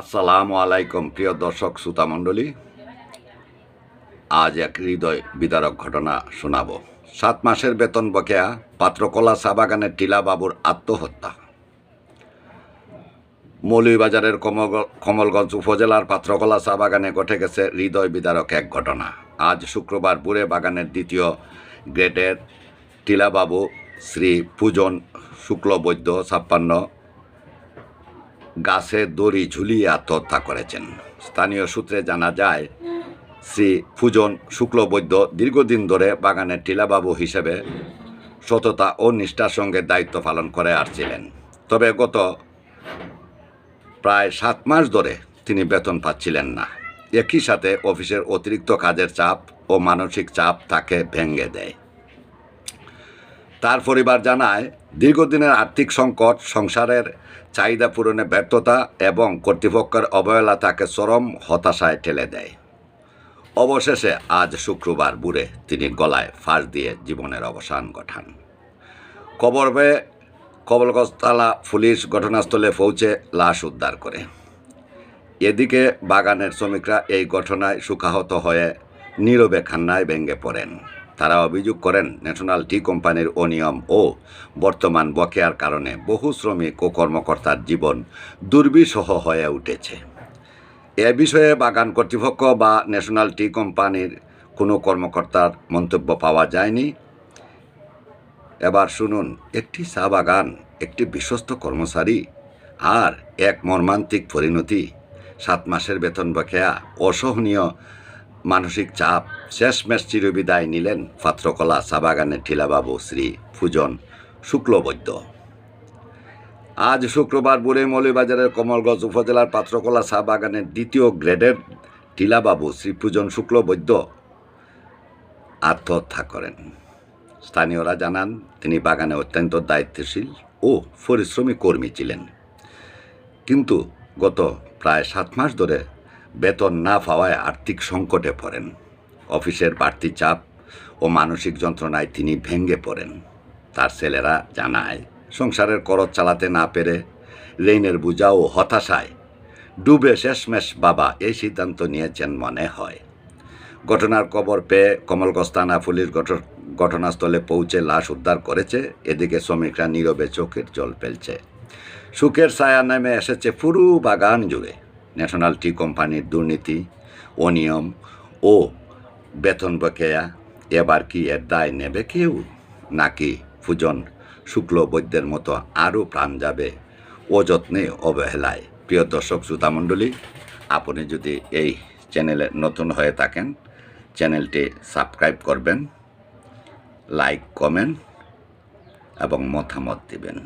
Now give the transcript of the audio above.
আসসালামু আলাইকুম, প্রিয় দর্শক শ্রোতা মণ্ডলী। আজ এক হৃদয় বিদারক ঘটনা শোনাব। সাত মাসের বেতন বকেয়া, পাত্রকলা চা বাগানের টিলাবাবুর আত্মহত্যা। মৌলভীবাজারের কমলগঞ্জ উপজেলার পাত্রকলা চা বাগানে ঘটে গেছে হৃদয় বিদারক এক ঘটনা। আজ শুক্রবার বুড়ে বাগানের দ্বিতীয় গ্রেডের টিলাবাবু শ্রী পূজন শুক্লবৈদ্য ছাপ্পান্ন গাছে দড়ি ঝুলিয়ে আত্মহত্যা করেছেন। স্থানীয় সূত্রে জানা যায়, শ্রী ফুজন শুক্লবৈদ্য দীর্ঘদিন ধরে বাগানের টিলাবাবু হিসেবে সততা ও নিষ্ঠার সঙ্গে দায়িত্ব পালন করে আসছিলেন। তবে গত প্রায় সাত মাস ধরে তিনি বেতন পাচ্ছিলেন না। একই সাথে অফিসের অতিরিক্ত কাজের চাপ ও মানসিক চাপ তাকে ভেঙে দেয়। তার পরিবার জানায় দীর্ঘদিনের আর্থিক সংকট, সংসারের চাহিদা পূরণে ব্যর্থতা এবং কর্তৃপক্ষের অবহেলা তাকে চরম হতাশায় ঠেলে দেয়। অবশেষে আজ শুক্রবার বুড়ে তিনি গলায় ফাঁস দিয়ে জীবনের অবসান ঘটান। কবর পেয়ে কবলগস্তলা পুলিশ ঘটনাস্থলে পৌঁছে লাশ উদ্ধার করে। এদিকে বাগানের শ্রমিকরা এই ঘটনায় সুখাহত হয়ে নীরবে খান্নায় ভেঙে পড়েন। তারা অভিযোগ করেন, ন্যাশনাল টি কোম্পানির অনিয়ম ও বর্তমান বকেয়ার কারণে বহু শ্রমিক ও কর্মকর্তার জীবন দুর্বিষহ হয়ে উঠেছে। এ বিষয়ে বাগান কর্তৃপক্ষ বা ন্যাশনাল টি কোম্পানির কোনো কর্মকর্তার মন্তব্য পাওয়া যায়নি। এবার শুনুন, একটি চা বাগান, একটি বিশ্বস্ত কর্মচারী আর এক মর্মান্তিক পরিণতি। সাত মাসের বেতন বকেয়া, অসহনীয় মানসিক চাপ শেষ শেষমেশ চিরবিদায় নিলেন পাত্রকলা চা বাগানের ঠিলাবাবু শ্রী ফুজন শুক্লবৈদ্য। আজ শুক্রবার বুড়ে মৌলিবাজারের কমলগঞ্জ উপজেলার পাত্রকলা চা বাগানের দ্বিতীয় গ্রেডের টিলাবাবু শ্রী পূজন শুক্লবৈদ্য আত্মহত্যা করেন। স্থানীয়রা জানান, তিনি বাগানে অত্যন্ত দায়িত্বশীল ও পরিশ্রমী কর্মী ছিলেন। কিন্তু গত প্রায় সাত মাস ধরে বেতন না পাওয়ায় আর্থিক সংকটে পড়েন। অফিসের বাড়তি চাপ ও মানসিক যন্ত্রণায় তিনি ভেঙে পড়েন। তার ছেলেরা জানায়, সংসারের করজ চালাতে না পেরে ঋণের বোঝা ও হতাশায় ডুবে শেষমেশ বাবা এই সিদ্ধান্ত নিয়েছেন মনে হয়। ঘটনার খবর পেয়ে কমলগঞ্জ থানা পুলিশ ঘটনাস্থলে পৌঁছে লাশ উদ্ধার করেছে। এদিকে শ্রমিকরা নীরবে চোখের জল ফেলছে। সুখের ছায়া নেমে এসেছে পুরু বাগান জুড়ে। ন্যাশনাল টি কোম্পানির দুর্নীতি অনিয়ম ও বেতন বকেয়া, এবার কি এর দায় নেবে কেউ? নাকি ফুজন শুক্ল বৈদ্যের মতো আরও প্রাণ যাবে? অযত্নে অবহেলায়। প্রিয় দর্শক শ্রোতামণ্ডলী আপনি যদি এই চ্যানেলে নতুন হয়ে থাকেন, চ্যানেলটি সাবস্ক্রাইব করবেন, লাইক, কমেন্ট এবং মতামত দিবেন।